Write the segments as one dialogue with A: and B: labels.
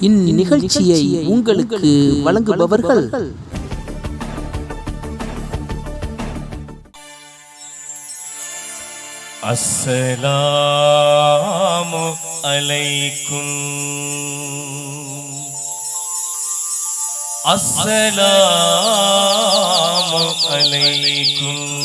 A: இந்நிகழ்ச்சியை உங்களுக்கு வழங்குபவர்கள்.
B: அஸ்ஸலாமு அலைக்கும். அஸ்ஸலாமு அலைக்கும்.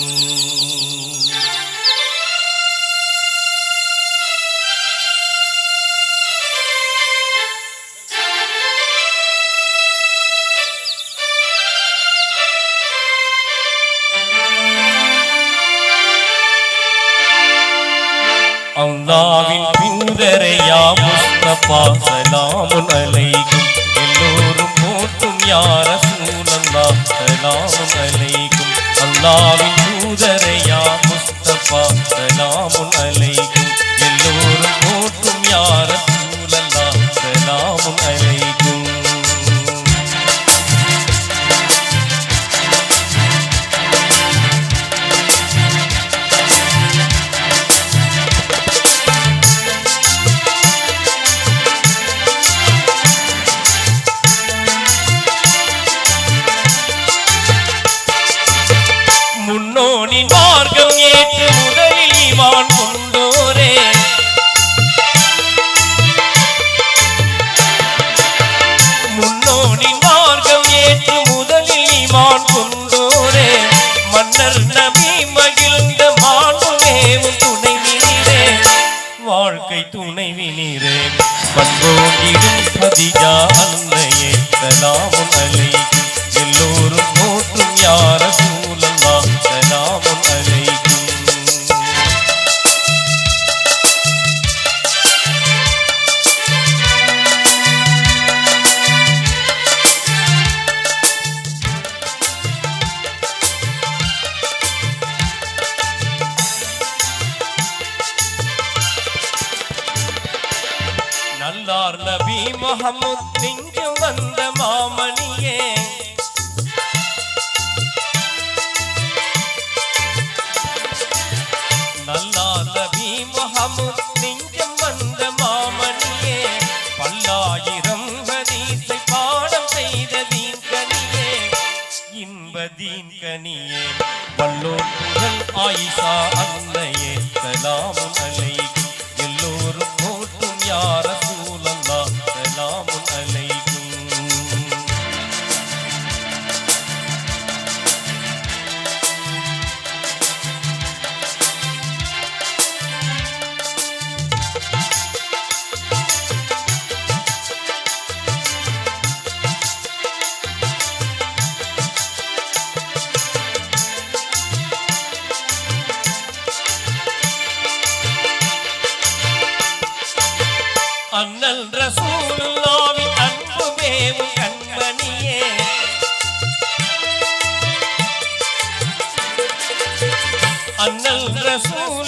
B: அப்பா சலாமுன் அலைக்கும் எல்லோரும் போற்றும் யார சூழல்லா சலாமுன் அலைக்கும் அல்லாவின் தூதரையா முஸ்தபா சலாமுன் அலைக்கும் நபி முகமுத்திங்கு வந்த மாமணியே அண்ணல் ரசூலுல்லாவின் அன்பு மேவு கண்மணியே. அண்ணல் ரசூல்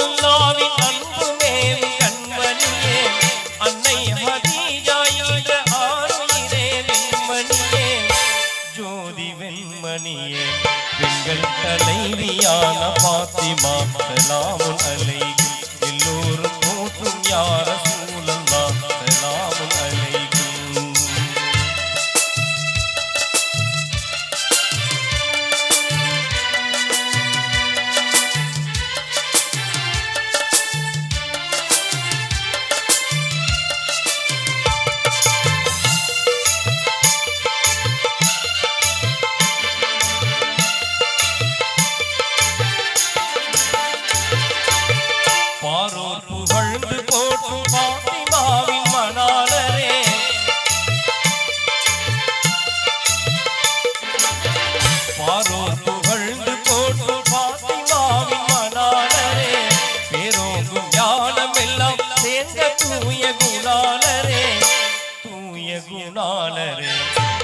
B: காவலரே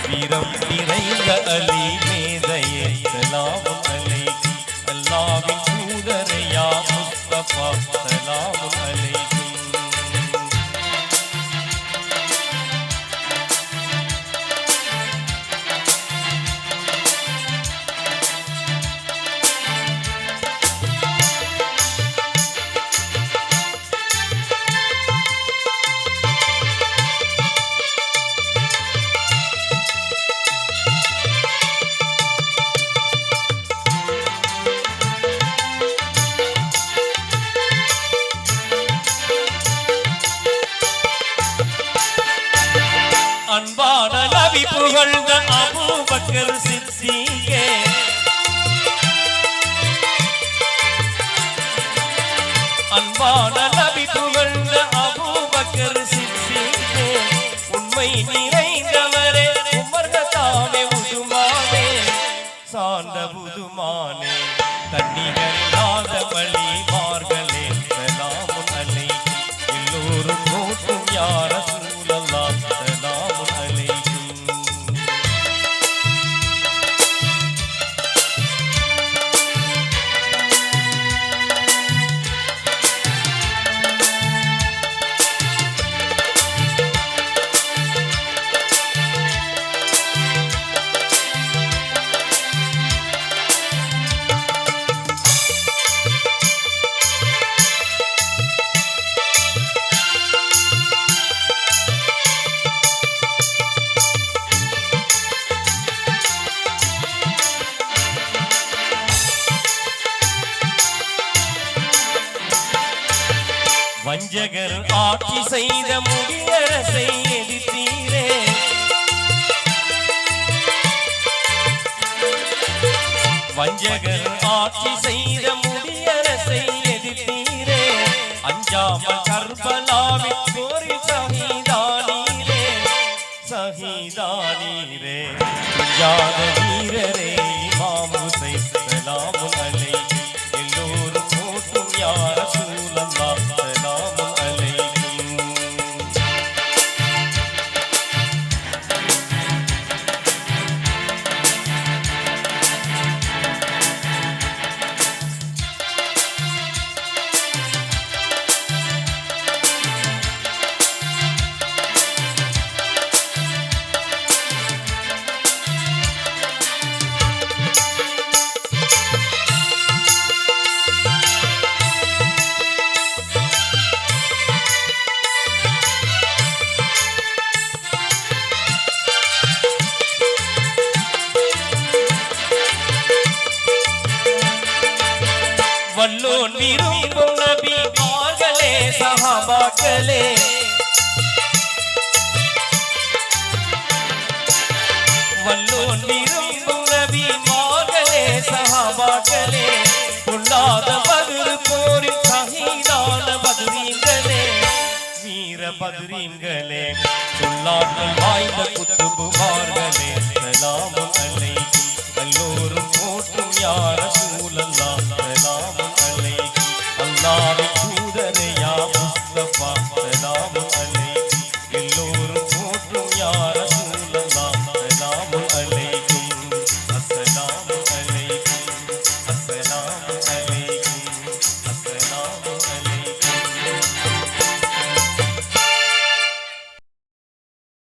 B: வீரம் நிறைந்த அலி மேதையே. சலாமும் அலைக்கும் அல்லாவின் தூதரையா முஸ்தபா. சலாமும் அன்பான நபி அன்பான நபி புகழ்ந்த அபூபக்கர் சித்திகே. உண்மை நிறைந்தவரே உதுமானே. சார்ந்த புதுமானே தண்ணிகள் வஞ்சகர் ஆட்சி செய்த முடியரசை எதிர்த்தீரே. வஞ்சகர் ஆட்சி செய்த முடியரசை எதிர்த்தீரே. அஞ்சாமல் கர்பலாவின் போரில் சகிதானீரே. சகிதானீரே. துஞ்சாத சகாபாக்களே வல்லோன் விரும்பும் நபி மார்களே சகாபாக்களே பொல்லாத பதிரு போரில் சகிதான பதிரீங்களே வீர பதிரீங்களே சொல்லாட்கள் வாய்ந்த குத்துபுமார்களே சலாமும் அலைக்கும் எல்லோரும் போட்டும் யார சூழல்லாம் சலாமும் அலைக்கும் அல்லாவின்